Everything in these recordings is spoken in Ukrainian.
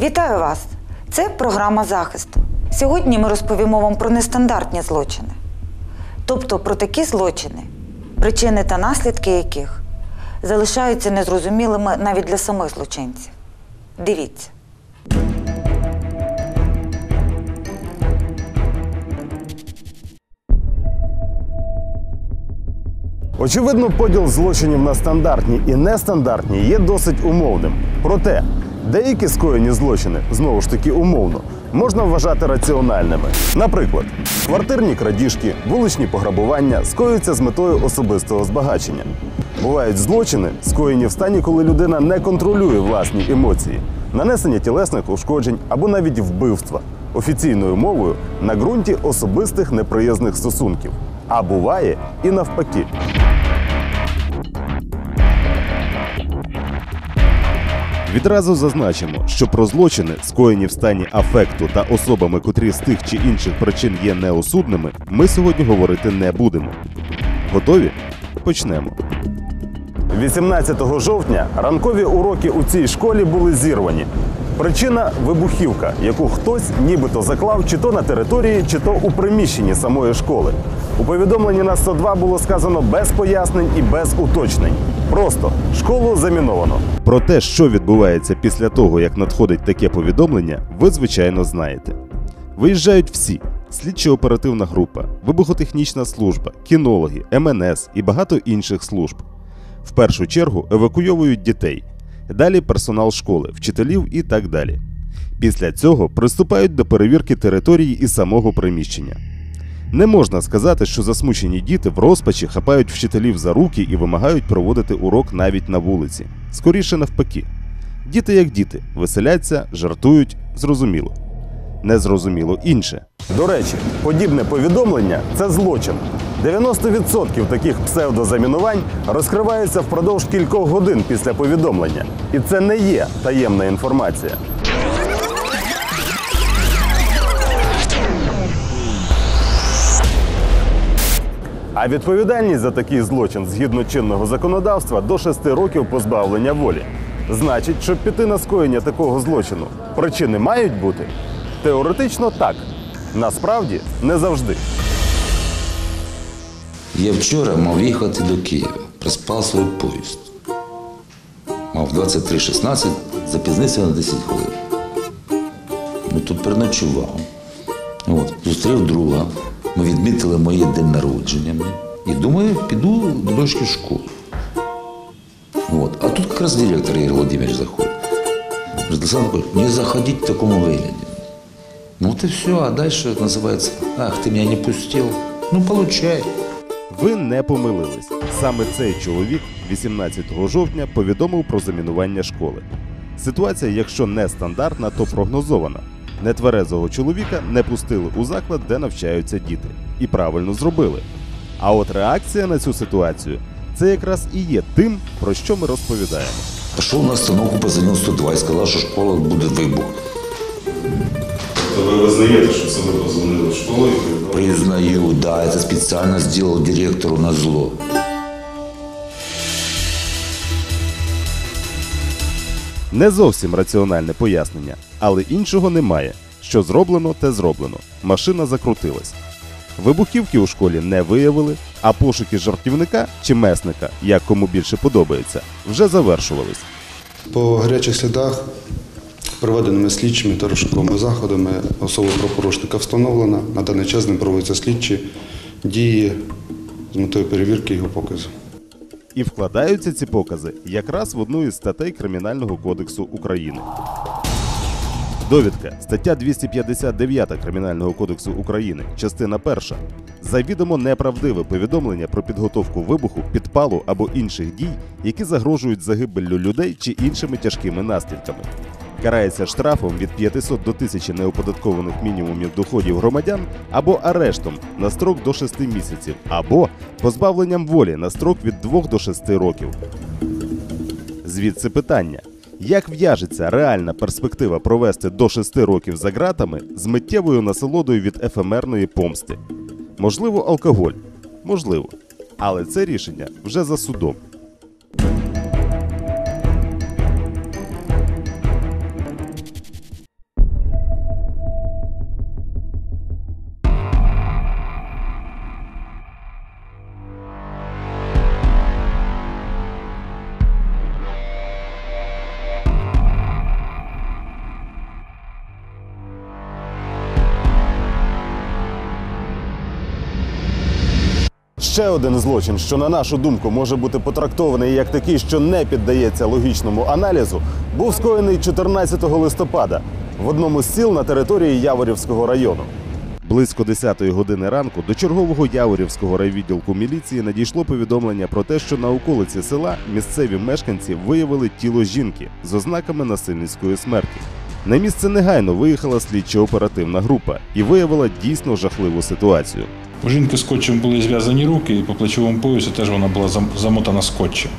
Вітаю вас! Це програма захисту. Сьогодні ми розповімо вам про нестандартні злочини, тобто про такі злочини, причини та наслідки яких залишаються незрозумілими навіть для самих злочинців. Дивіться. Очевидно, поділ злочинів на стандартні і нестандартні є досить умовним. Проте деякі скоєні злочини, знову ж таки умовно, можна вважати раціональними. Наприклад, квартирні крадіжки, вуличні пограбування скоюються з метою особистого збагачення. Бувають злочини, скоєні в стані, коли людина не контролює власні емоції, нанесення тілесних ушкоджень або навіть вбивства офіційною мовою на ґрунті особистих неприязних стосунків. А буває і навпаки. Відразу зазначимо, що про злочини, скоєні в стані афекту та особами, котрі з тих чи інших причин є неосудними, ми сьогодні говорити не будемо. Готові? Почнемо. 18 жовтня ранкові уроки у цій школі були зірвані. Причина вибухівка, яку хтось нібито заклав чи то на території, чи то у приміщенні самої школи. У повідомленні на 102 було сказано без пояснень і без уточнень. Просто школу заміновано. Про те, що відбувається після того, як надходить таке повідомлення, ви звичайно знаєте. Виїжджають всі: слідчо-оперативна група, вибухотехнічна служба, кінологи, МНС і багато інших служб. В першу чергу евакуйовують дітей, далі персонал школи, вчителів і так далі. Після цього приступають до перевірки території і самого приміщення. Не можна сказати, що засмучені діти в розпачі хапають вчителів за руки і вимагають проводити урок навіть на вулиці. Скоріше навпаки. Діти як діти, веселяться, жартують, зрозуміло. Незрозуміло інше. До речі, подібне повідомлення це злочин. 90% таких псевдозамінувань розкривається впродовж кількох годин після повідомлення. І це не є таємна інформація. А відповідальність за такий злочин згідно чинного законодавства до 6 років позбавлення волі. Значить, щоб піти на скоєння такого злочину, причини мають бути? Теоретично так. Насправді не завжди. Я вчора мав їхати до Києва, проспав свій поїзд. Мав 23.16, запізнився на 10 хвилин. Ну тут переночував. От, зустрів друга. Ми відмітили моє день народження. І думаю, піду до дочки в школу. Вот. А тут якраз директор Ігор Владимирович заходить. Александр не заходить в такому вигляді. Ну вот и все, а дальше называется, ах, ты меня не пустил. Ну, получай. Ви не помилились. Саме цей чоловік 18 жовтня повідомив про замінування школи. Ситуація, якщо не стандартна, то прогнозована. Нетверезого чоловіка не пустили у заклад, де навчаються діти. І правильно зробили. А от реакція на цю ситуацію це якраз і є тим, про що ми розповідаємо. Пошел на остановку, позвонил 102 и сказал, что школа буде вибух. То ви визнаєте, що це ви позвонили в школу і? Признаю, да, это специально сделал директору на зло. Не зовсім раціональне пояснення, але іншого немає. Що зроблено, те зроблено. Машина закрутилась. Вибухівки у школі не виявили, а пошуки жартівника чи месника, як кому більше подобається, вже завершувались. По гарячих слідах, проведеними слідчими та розшуковими заходами, особа правопорушника встановлена. На даний час ним проводяться слідчі дії з метою перевірки його показу. І вкладаються ці покази якраз в одну із статей Кримінального кодексу України. Довідка, стаття 259 Кримінального кодексу України, частина 1. Завідомо неправдиве повідомлення про підготовку вибуху, підпалу або інших дій, які загрожують загибеллю людей чи іншими тяжкими наслідками. Карається штрафом від 500 до 1000 неоподаткованих мінімумів доходів громадян або арештом на строк до 6 місяців, або позбавленням волі на строк від 2 до 6 років. Звідси питання: як в'яжеться реальна перспектива провести до 6 років за ґратами з миттєвою насолодою від ефемерної помсти? Можливо, алкоголь, можливо, але це рішення вже за судом. Ще один злочин, що на нашу думку може бути потрактований як такий, що не піддається логічному аналізу, був скоєний 14 листопада в одному з сіл на території Яворівського району. Близько 10-ї години ранку до чергового Яворівського райвідділку міліції надійшло повідомлення про те, що на околиці села місцеві мешканці виявили тіло жінки з ознаками насильницької смерті. На місце негайно виїхала слідчо-оперативна група і виявила дійсно жахливу ситуацію. У жінки скотчем були зв'язані руки, і по плечовому поясу теж вона була замотана скотчем.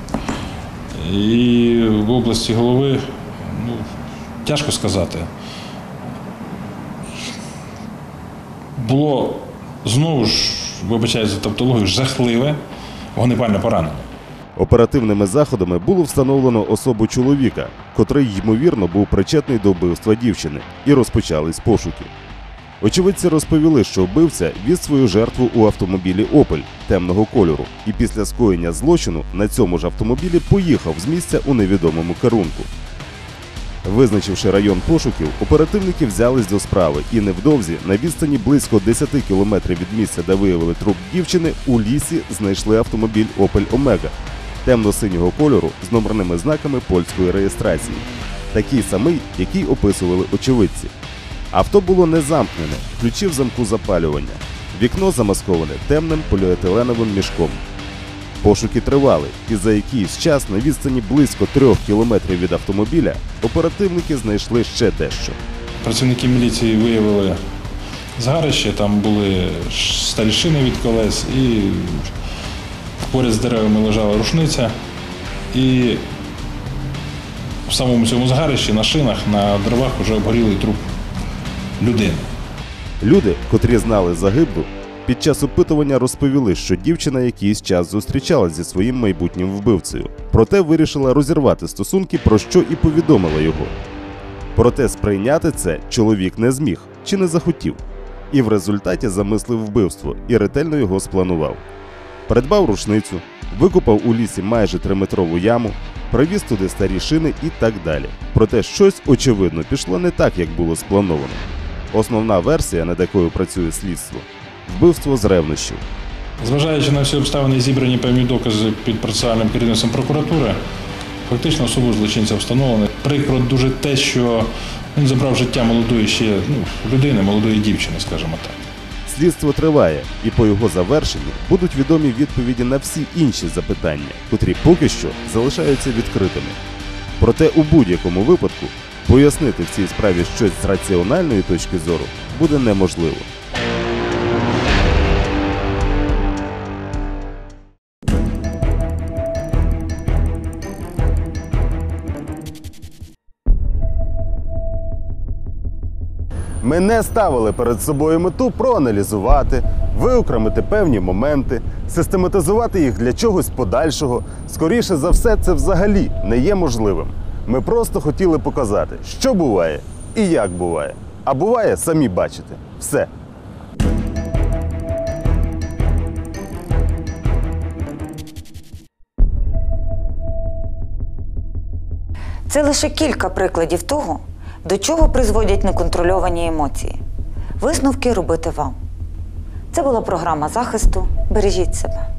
І в області голови, ну, тяжко сказати. Було знову ж, вибачаюсь за тавтологію, жахливе вогнепальне поранення. Оперативними заходами було встановлено особу чоловіка, котрий ймовірно був причетний до вбивства дівчини, і розпочались пошуки. Очевидці розповіли, що вбивця віз свою жертву у автомобілі Опель темного кольору, і після скоєння злочину на цьому ж автомобілі поїхав з місця у невідомому керунку. Визначивши район пошуків, оперативники взялись до справи і невдовзі на відстані близько 10 кілометрів від місця, де виявили труп дівчини, у лісі знайшли автомобіль Opel Omega темно-синього кольору з номерними знаками польської реєстрації, такий самий, який описували очевидці. Авто було не замкнене, ключі в замку запалювання. Вікно замасковане темним поліетиленовим мішком. Пошуки тривали, і за якийсь час на відстані близько трьох кілометрів від автомобіля оперативники знайшли ще дещо. Працівники міліції виявили згарище, там були старі шини від колес, і поряд з деревами лежала рушниця. І в самому цьому згарищі на шинах, на дровах вже обгорілий труп людини. Люди, котрі знали загиблу, під час опитування розповіли, що дівчина якийсь час зустрічалась зі своїм майбутнім вбивцею, проте вирішила розірвати стосунки, про що і повідомила його. Проте сприйняти це чоловік не зміг чи не захотів, і в результаті замислив вбивство і ретельно його спланував. Придбав рушницю, викопав у лісі майже триметрову яму, привіз туди старі шини і так далі. Проте щось очевидно пішло не так, як було сплановано. Основна версія, над якою працює слідство вбивство з ревнощів. Зважаючи на всі обставини, зібрані певні докази під процесуальним керівництвом прокуратури, фактично особу злочинця встановлено. Прикро дуже те, що він забрав життя молодої ще ну, людини, молодої дівчини, скажімо так. Слідство триває, і по його завершенні будуть відомі відповіді на всі інші запитання, котрі поки що залишаються відкритими. Проте у будь-якому випадку пояснити в цій справі щось з раціональної точки зору буде неможливо. Ми не ставили перед собою мету проаналізувати, виокремити певні моменти, систематизувати їх для чогось подальшого. Скоріше за все, це взагалі не є можливим. Ми просто хотіли показати, що буває і як буває. А буває, самі бачите. Все. Це лише кілька прикладів того, до чого призводять неконтрольовані емоції. Висновки робити вам. Це була програма захисту. Бережіть себе.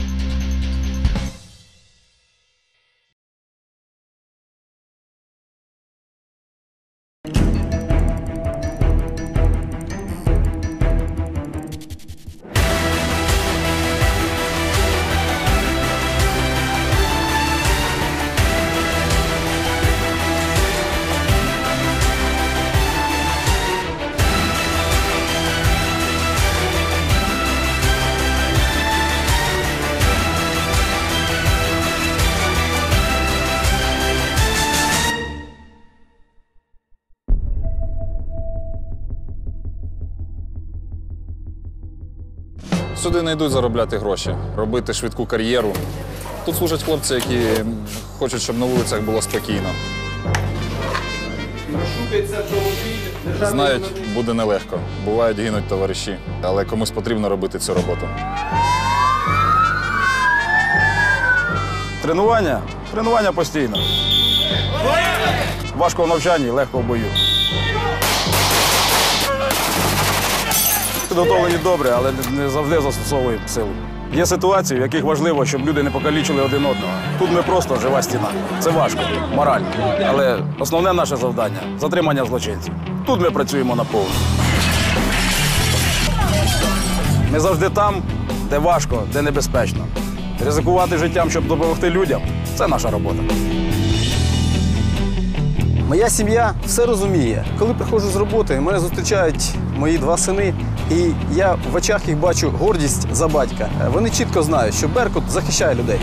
Не йдуть заробляти гроші, робити швидку кар'єру. Тут служать хлопці, які хочуть, щоб на вулицях було спокійно. Знають, буде нелегко. Бувають, гинуть товариші, але комусь потрібно робити цю роботу. Тренування? Тренування постійно. Важко в навчанні, легко в бою. Підготовлені добре, але не завжди застосовуємо силу. Є ситуації, в яких важливо, щоб люди не покалічили один одного. Тут ми просто жива стіна. Це важко, морально. Але основне наше завдання затримання злочинців. Тут ми працюємо на. Ми завжди там, де важко, де небезпечно. Ризикувати життям, щоб допомогти людям це наша робота. Моя сім'я все розуміє. Коли приходжу з роботи, мене зустрічають мої два сини, і я в очах їх бачу гордість за батька. Вони чітко знають, що Беркут захищає людей.